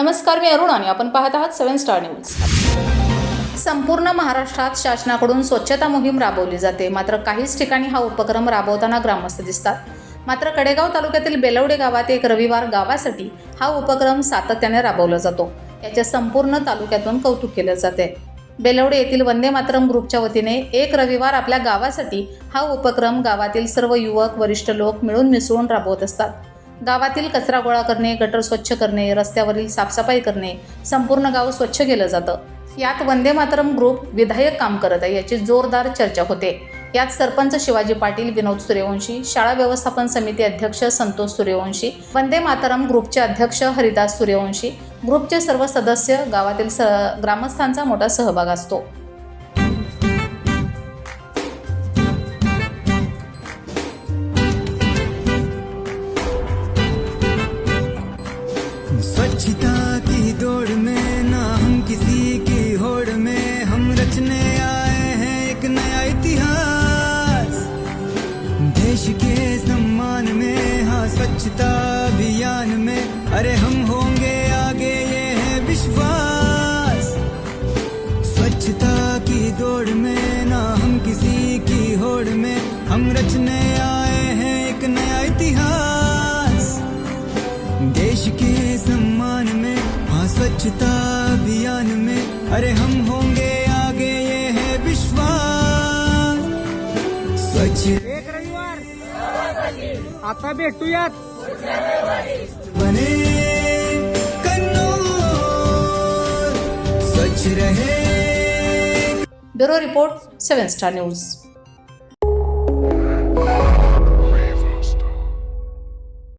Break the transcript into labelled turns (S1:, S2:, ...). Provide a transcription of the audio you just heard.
S1: नमस्कार मी अरुण आणि आपण पाहत आहात सेवन स्टार न्यूज. संपूर्ण महाराष्ट्रात शासनाकडून स्वच्छता मोहीम राबवली जाते. मात्र काहीच ठिकाणी हा उपक्रम राबवताना ग्रामस्थ दिसतात. मात्र कडेगाव तालुक्यातील बेलवडे गावात एक रविवार गावासाठी हा उपक्रम सातत्याने राबवला जातो. याचे संपूर्ण तालुक्यातून कौतुक केले जाते. बेलवडे येथील वंदे मातरम ग्रुपच्या वतीने एक रविवार आपल्या गावासाठी हा उपक्रम गावातील सर्व युवक वरिष्ठ लोक मिळून मिसळून राबवत असतात. गावातील कचरा गोळा करणे गटर स्वच्छ करणे रस्त्यावरील साफसफाई करणे संपूर्ण गाव स्वच्छ केलं जातं. यात वंदे मातरम ग्रुप विधायक काम करत आहे याची जोरदार चर्चा होते. यात सरपंच शिवाजी पाटील विनोद सूर्यवंशी शाळा व्यवस्थापन समिती अध्यक्ष संतोष सूर्यवंशी वंदे मातरम ग्रुपचे अध्यक्ष हरिदास सूर्यवंशी ग्रुपचे सर्व सदस्य गावातील स ग्रामस्थांचा मोठा सहभाग असतो.
S2: हम रचने आए हैं एक नया इतिहास। देश के सम्मान में हाँ स्वच्छता अभियान में। अरे हम होंगे आगे ये है विश्वास। स्वच्छ
S3: एक रविवार। आता भेटूयात
S2: बने कन्नौर। स्वच्छ रहे।
S1: Bureau report seven star news.